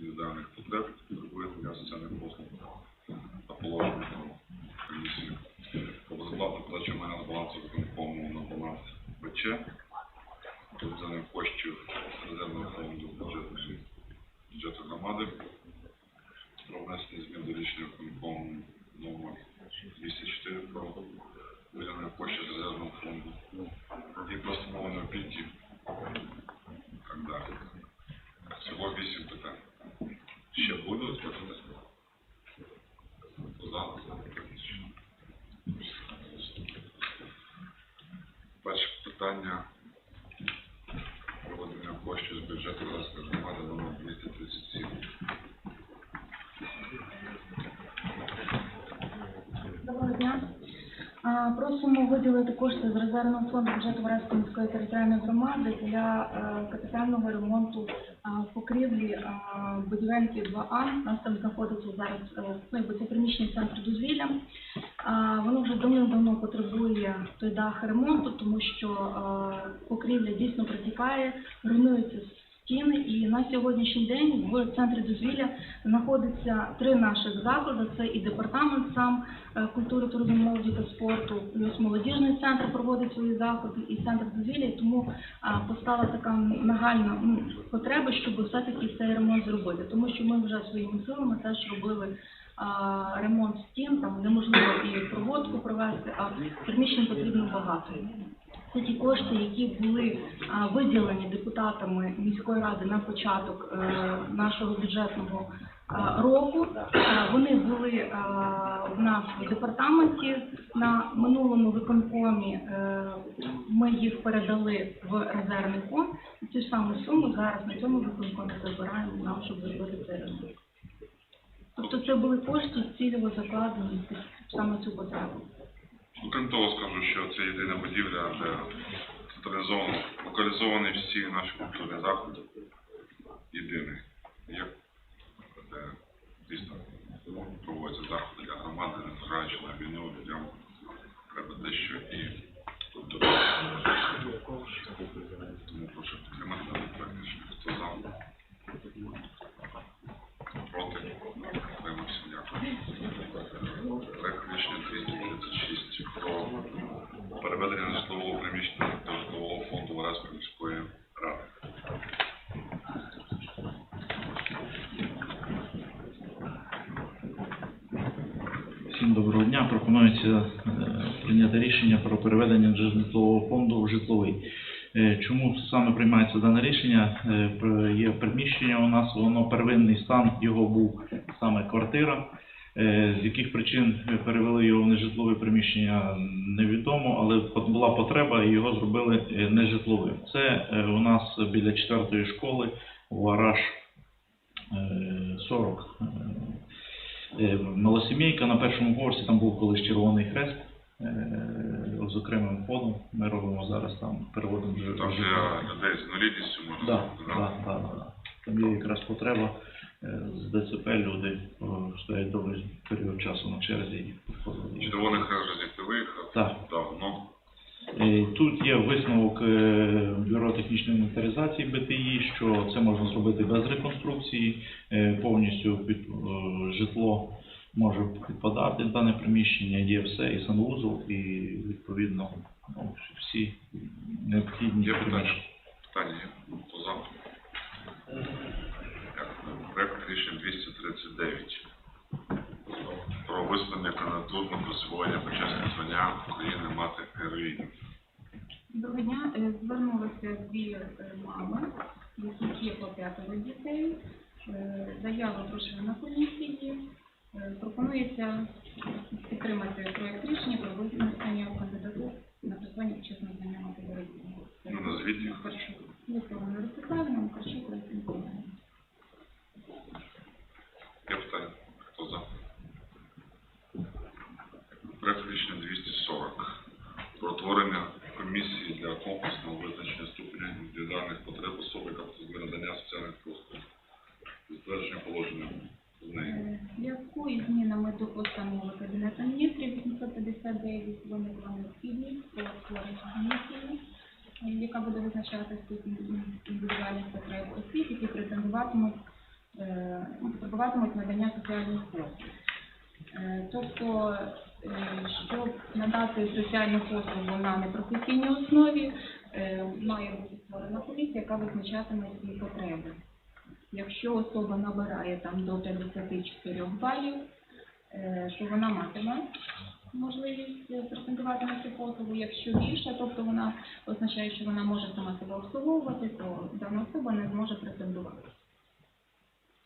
індивідуальних потреб потребує для соціальних послуг та положення. Про безоплатну подачу майна з балансу виконкому на баланс. Тут за коштів резервного фонду бюджету, громади. Про внесення змін до рішення виконкому номер 204 про виділення коштів резервного фонду і постановлено опіки. Так далі. Всього вісім питань. Ще будуть пропозиції? За. Перше питання проведення коштів з бюджету Ласка громади номер 237. Доброго дня. А, Просимо виділити кошти з резервного фонду бюджету міської територіальної громади для е, капітального ремонту покрівлі будівельки 2А. У нас там знаходиться зараз е, ну, приміщення центру дозвілля. Воно вже давним-давно потребує той дах ремонту, тому що е, покрівля дійсно протікає, руйнуються стіни. І на сьогоднішній день в центрі дозвілля знаходиться три наших заклади. Це і департамент сам е, культури, туризму, молоді та спорту, плюс молодіжний центр проводить свої заходи і центр дозвілля. Тому постала така нагальна ну, потреба, щоб все-таки цей ремонт зробити. Тому що ми вже своїми силами теж робили ремонт стін, там неможливо і проводку провести, а приміщень потрібно багато. Це ті кошти, які були виділені депутатами міської ради на початок е, нашого бюджетного року. Вони були в нас в департаменті на минулому виконкомі. е, Ми їх передали в резервний фонд. І Цю саму суму зараз на цьому виконкомі забираємо нам, щоб зробити цей ремонт. Тобто це були кошти цільово закладені саме цю потребу. Ну, Крім того, скажу, що це єдина будівля, де централізовано локалізовані всі наші культурні заходи. Єдиний. як дійсно проводяться заходи для громади, незважаючи на війну, доброго дня. Пропонується е, прийняти рішення про переведення житлового фонду в житловий. Е, Чому саме приймається дане рішення? Е, Є приміщення у нас, воно первинний стан його був саме квартира. З яких причин перевели його в нежитлове приміщення, невідомо, але була потреба і його зробили нежитловим. Це у нас біля четвертої школи, Вараж е, 40. Е, Малосімейка на першому поверсі там був колись Червоний Хрест е, з окремим входом. Ми робимо зараз там переводимо вже. Там вже- людей з інвалідністю можна Да, сказати, да, да, да, да. Там є якраз потреба е, з ДЦП люди стоять довгий період часу на черзі. Червоний хрест вже звідти виїхав Так. давно. Тут є висновок е, Бюро технічної інвентаризації БТІ, що це можна зробити без реконструкції, е, повністю під е, житло може підпадати в дане приміщення, є все, і санвузол, і відповідно ну, всі необхідні Є питання? приміщення. Питання є? Хто за? Проект рішення 239 про визнання кандидатур на присвоєння почесних звання України мати героїнів. Доброго дня. Е, Звернулися дві е, мами, які є по п'ятеро дітей. Е, Заява на комісії. Пропонується підтримати проект рішення про визначення кандидатур на присвоєння почесного звання мати героїні. Ну, назвіть їх. Висловлено Ростиславівна, Макарчук, Леся Миколаївна. Є питання? Хто за? Проект рішення 240 про утворення комісії для комплексного визначення ступеня індивідуальних потреб особи, яка потребує надання соціальних послуг. Затвердження положення з В зв'язку із змінами до постанови Кабінету міністрів 859 виникла необхідність про створення комісії, яка буде визначати ступінь індивідуальних потреб осіб, які претендуватимуть е, потребуватимуть надання соціальних послуг. Е, Тобто, е, щоб надати соціальну послугу на непрофесійній основі, е, має бути створена комісія, яка визначатиме ці потреби. Якщо особа набирає там до 54 балів, е, що вона матиме можливість е, претендувати на цю послугу. Якщо більше, тобто вона означає, що вона може сама себе обслуговувати, то дана особа не зможе претендувати.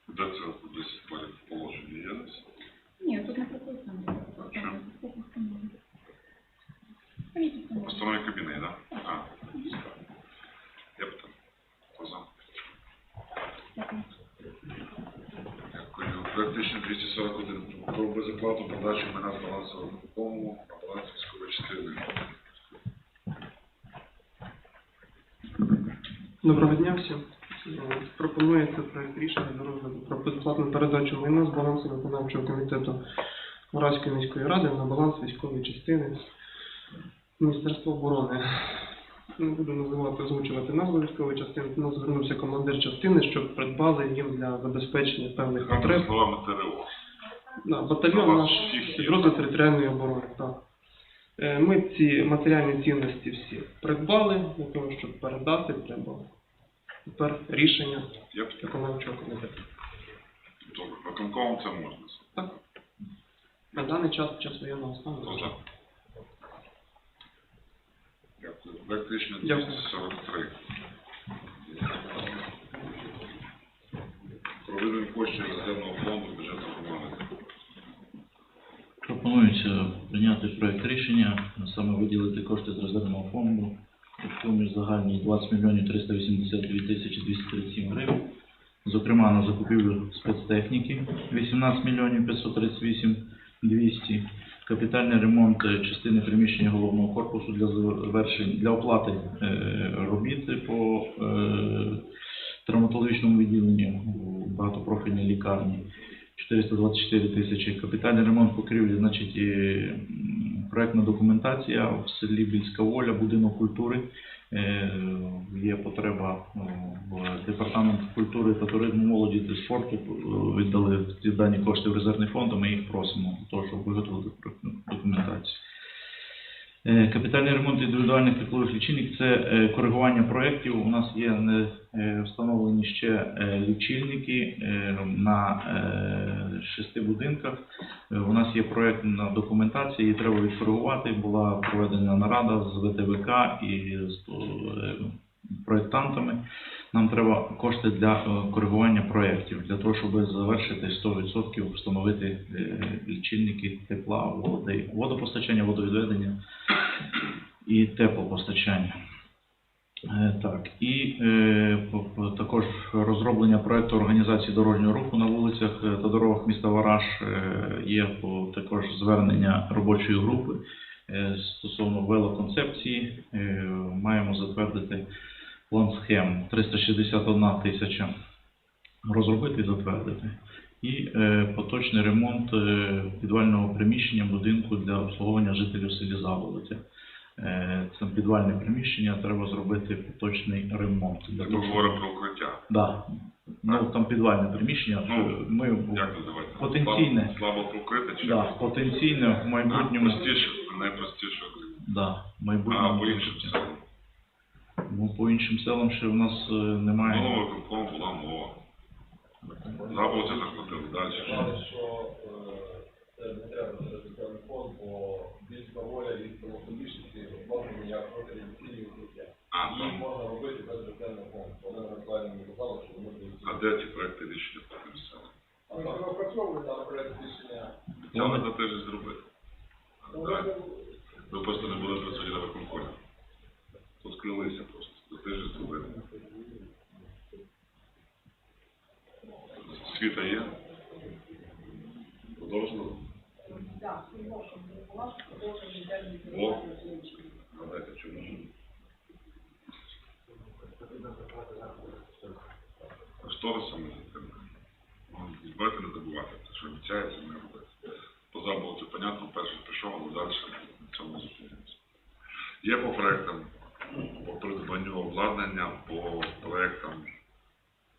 Де це десь поряд положення є? Ні, тут не прописано. А що? Це постанова. Ні, постанова. Постанові кабінет, так? А. Я. Хто за? Дякую. Проект 1241. Про безоплатну подачу мене з балансового фонду на баланс військової частини. Доброго дня всім. Пропонується проект рішення на розгляд про безплатну передачу майна з балансу виконавчого комітету Вараської міської ради на баланс військової частини Міністерства оборони. Не буду називати, озвучувати назву військової частини, тому звернувся командир частини, щоб придбали їм для забезпечення певних потреб. словами ТРО. Да, батальйон наш підрозділ територіальної оборони. Так. Е, Ми ці матеріальні цінності всі придбали для того, щоб передати, треба тепер рішення виконавчого комітету. Добре. Виконкомом це можна. Так. На даний час час воєнного стану. Дякую. 243. Про коштів резервного фонду бюджету громади. Пропонується прийняти проект рішення, саме виділити кошти з резервного фонду у сумі загальній 20 мільйонів 382 тисячі 237 гривень. Зокрема, на закупівлю спецтехніки 18 мільйонів 538 200, капітальний ремонт е, частини приміщення головного корпусу для завершення для оплати е, робіт по е, травматологічному відділенню багатопрофільній лікарні. 424 тисячі. Капітальний ремонт покрівлі, значить, проектна документація в селі Більська Воля, будинок культури. Е, Є потреба е, в департамент культури та туризму, молоді та спорту е, віддали ці дані кошти в резервний фонд, ми їх просимо для того, щоб виготовити документацію. Е, Капітальний ремонт індивідуальних теплових лічильників – це е, коригування проєктів. У нас є е, встановлені ще лічильники на шести будинках. У нас є проєктна документація, її треба відкоригувати. Була проведена нарада з ВТВК і з проєктантами. Нам треба кошти для е, коригування проєктів, для того, щоб завершити 100% встановити е, лічильники тепла, води, водопостачання, водовідведення і теплопостачання. Е, Так, і е, також розроблення проекту організації дорожнього руху на вулицях та дорогах міста Вараж є також звернення робочої групи стосовно велоконцепції. Маємо затвердити план схем 361 тисяча розробити і затвердити. І е, поточний ремонт е, підвального приміщення будинку для обслуговування жителів селі Заволоця. Е, Це підвальне приміщення, треба зробити поточний ремонт. Для Ми говоримо про укриття. Да. Ну, там підвальне приміщення. Ну, ми Як називається? Потенційне. Слабо, слабо прокрите чи да, потенційне в майбутньому. простіше, найпростіше. Да, в А по селам? Ну, по іншим селам ще в нас е, немає. Минулого виконкому була мова. Забудьте захватили далі. Сказали, що е, це не треба фонд, бо воля від як організаційні укриття. А, Їх там. можна робити без соціального фонду. Вони Миколаївна казали, що вони будуть. А де ці проекти рішення по тим селам? Ми опрацьовуємо там проект рішення. Хотіли за те зробити. Ви просто не були на виконкомі. Тут скрилися просто. За те ж зробили. Світа є? Продовжено? О, гадайте, чому? А що ви саме не забувати, це що обіцяється, не робити. Поза це понятно, перший пішов, але далі цьому зупинимося. Є по проектам, по придбанню обладнання, по проектам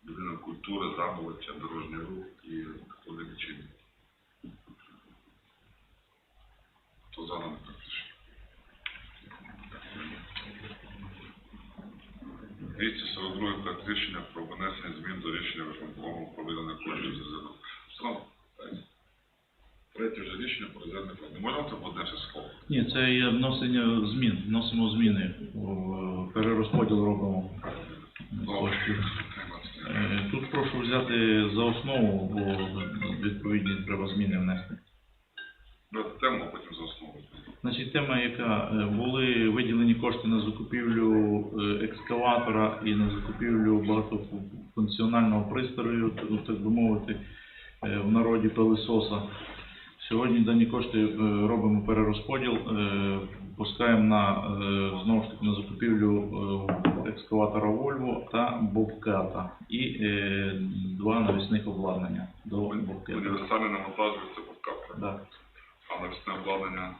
будинок культури, дорожнього дорожній рух і коли лічильник. То за нами практично. 242 проект рішення про внесення змін до рішення виконкому про видання коштів з резерву. Руслан, дай. Третє вже рішення про резервний фонд. Не можна це все слово? Ні, це є внесення змін, вносимо зміни, в перерозподіл робимо коштів. Е, Тут прошу взяти за основу, бо відповідні треба зміни внести. Брати тему, потім за основу. Значить, тема, яка е, були виділені кошти на закупівлю е, екскаватора і на закупівлю багатофункціонального пристрою, так би мовити, в народі пилисоса. Сьогодні дані кошти робимо перерозподіл, пускаємо на е, знову ж таки на закупівлю е, екскаватора Volvo та Бобката і е, два навісних обладнання до Бобката. Універсальне навантажується це подкапка. Да. А навісне обладнання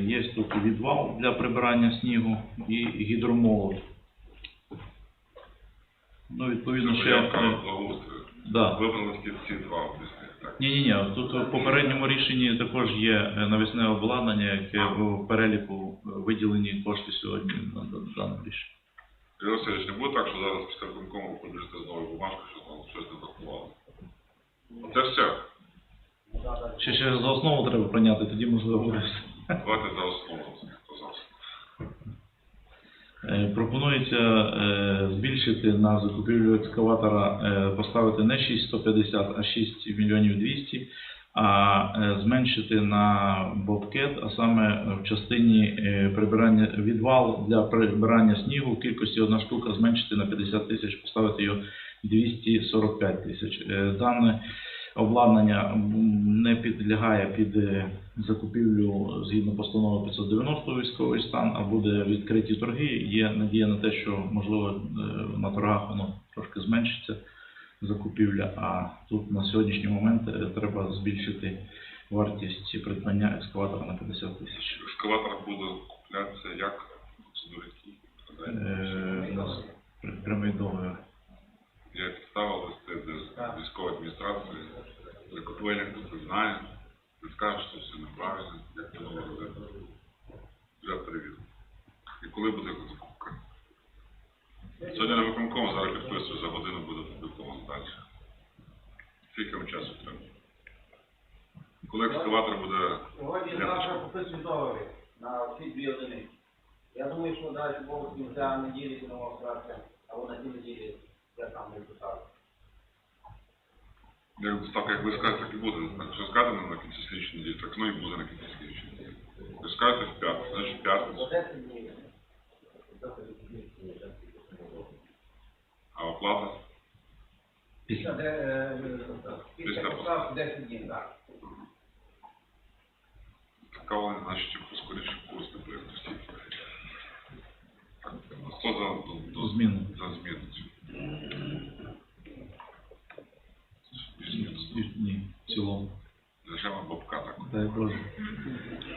Є тут відвал для прибирання снігу і гідромолот. Ну, відповідно, ще... Да. Вибрали ці- два. Ні, ні, ні. Тут в попередньому рішенні також є е, навісне обладнання, яке в переліку е, виділені кошти сьогодні на дане рішення. Ігор Васильович, не буде так, що зараз після виконкому побіжите з новою бумажкою, що там щось не врахувало. Це все. Ще ще за основу треба прийняти, тоді можливо буде. Давайте за основу. Е, Пропонується е, збільшити на закупівлю екскаватора, е, поставити не 6150, а 6 мільйонів 200, а зменшити на бобкет, а саме в частині прибирання відвал для прибирання снігу в кількості одна штука зменшити на 50 тисяч, поставити його 245 тисяч. Дане обладнання не підлягає під е, закупівлю згідно постанови 590 військовий стан, а буде відкриті торги. Є надія на те, що можливо е, на торгах воно трошки зменшиться закупівля. А тут на сьогоднішній момент е, треба збільшити вартість придбання екскаватора на 50 тисяч. Екскаватор буде куплятися як? Процедури прямий договір. Я підставив листи до військової адміністрації, закупівельник це знає, не скаже, що все неправильно, як це було робити. Вже перевірив. І коли буде закупка? Сьогодні на виконкому зараз підписую, за годину буде опубліковано далі. Скільки вам часу треба? Коли екскаватор буде Сьогодні завтра підписують договір на всі дві одиниці. Я думаю, що далі Бог кінця неділі будемо грати, або на цій неділі я там не писав. Як доставка, як ви скажете, так і буде. Якщо скажете нам на кінці слідчої неділі, так воно і буде на кінці слідчої неділі. Ви скажете в п'ятницю, значить в За п'ятницю. 10 днів. А оплата? Після де, е, Після після поставки 10 днів, так. Така вона, значить, поскоріше курс не буде всі. Так, а Хто за, до, до, Зміну. В цілому. Лишаємо бабка так. Дай Боже.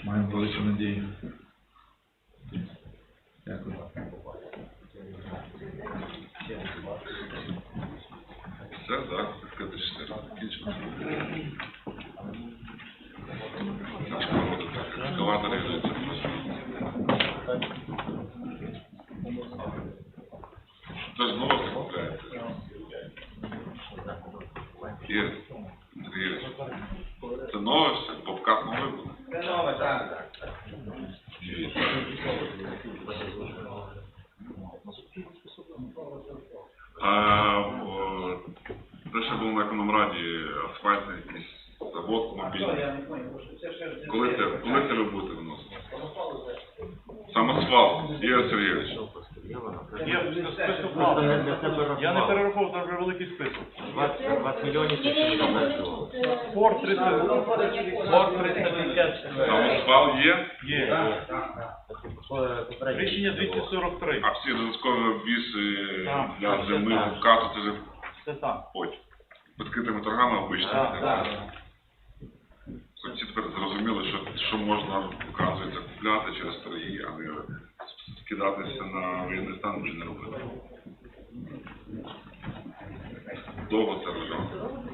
Маємо велику надію. Дякую. Все, так, 54. Кінчено. Значить, робота так. Ескалатор різується просто. Це ж новості купляється. Є. Сергій Ігорович, Це нове все? Бобкат новий буде? Це нове, так, так. Дивіться. А, о, те, що було на економраді, асфальтний якийсь завод А що, мобільний. я не понял, бо що це ще ж... Коли це, коли це ви будете виносити? Сам асфальт, Ігор Сергійович. Я не перераховував, там вже великий список. 20 мільйонів це ще. Форт 30, Форт 350 Там асфальт є, є. Рішення 243. а всі додаткові обвіси Так, для зими, так. вкату, це вже Це так. потім. Відкритими торгами обично. Так, так. Всі тепер зрозуміли, що, що можна, оказується, купляти через торги, а не скидатися на воєнний стан вже не робити довго це лежало.